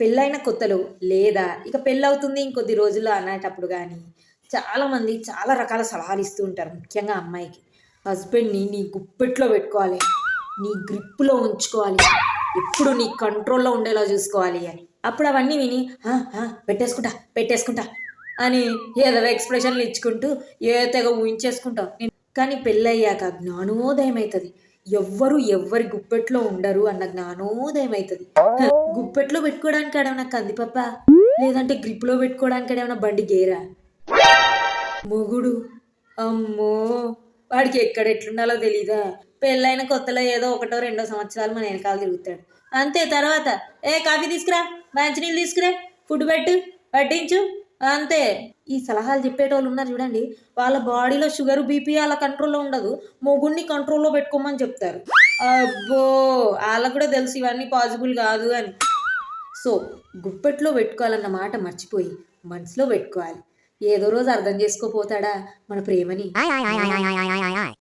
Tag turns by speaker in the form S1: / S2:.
S1: పెళ్ళైన కొత్తలో లేదా ఇక పెళ్ళవుతుంది ఇంకొద్ది రోజుల్లో అనేటప్పుడు కానీ చాలామంది చాలా రకాల సలహాలు ఇస్తూ ఉంటారు. ముఖ్యంగా అమ్మాయికి. హస్బెండ్ని నీ గుప్పెట్లో పెట్టుకోవాలి. నీ గ్రిప్పులో ఉంచుకోవాలి. ఎప్పుడు నీ కంట్రోల్లో ఉండేలా చూసుకోవాలి అని. అప్పుడు అవన్నీ విని పెట్టేసుకుంటా పెట్టేసుకుంటా అని ఏదో ఎక్స్ప్రెషన్లు ఇచ్చుకుంటూ ఏ తెగ ఊహించేసుకుంటావు కానీ పెళ్ళయ్యాక జ్ఞానోదయం అవుతుంది ఎవ్వరు ఎవ్వరి గుప్పెట్లో ఉండరు అన్న జ్ఞానోదయం అవుతుంది. గుప్పెట్లో పెట్టుకోవడానికి ఏమైనా కందిపప్ప? లేదంటే గ్రిప్లో పెట్టుకోవడానికి ఏమైనా బండి గేరా? మొగుడు? అమ్మో! వాడికి ఎక్కడ ఎట్లుండాలో తెలీదా? పెళ్ళైన కొత్తలో ఏదో ఒకటో రెండో సంవత్సరాలు మన వెనకాల తిరుగుతాడు. అంతే తర్వాత? ఏ కాఫీ తీసుకురా మంచినీళ్ళు తీసుకురా ఫుడ్ పెట్టు పట్టించు అంతే. ఈ సలహాలు చెప్పేటోళ్ళు ఉన్నారు చూడండి వాళ్ళ బాడీలో షుగర్ బీపీ వాళ్ళ కంట్రోల్లో ఉండదు. మొగుడిని కంట్రోల్లో పెట్టుకోమని చెప్తారు. అబ్బో వాళ్ళకు కూడా తెలుసు ఇవన్నీ పాసిబుల్ కాదు అని. సో గుప్పెట్లో పెట్టుకోవాలన్న మాట మర్చిపోయి మనసులో పెట్టుకోవాలి. ఏదో రోజు అర్థం చేసుకోపోతాడా మన ప్రేమని?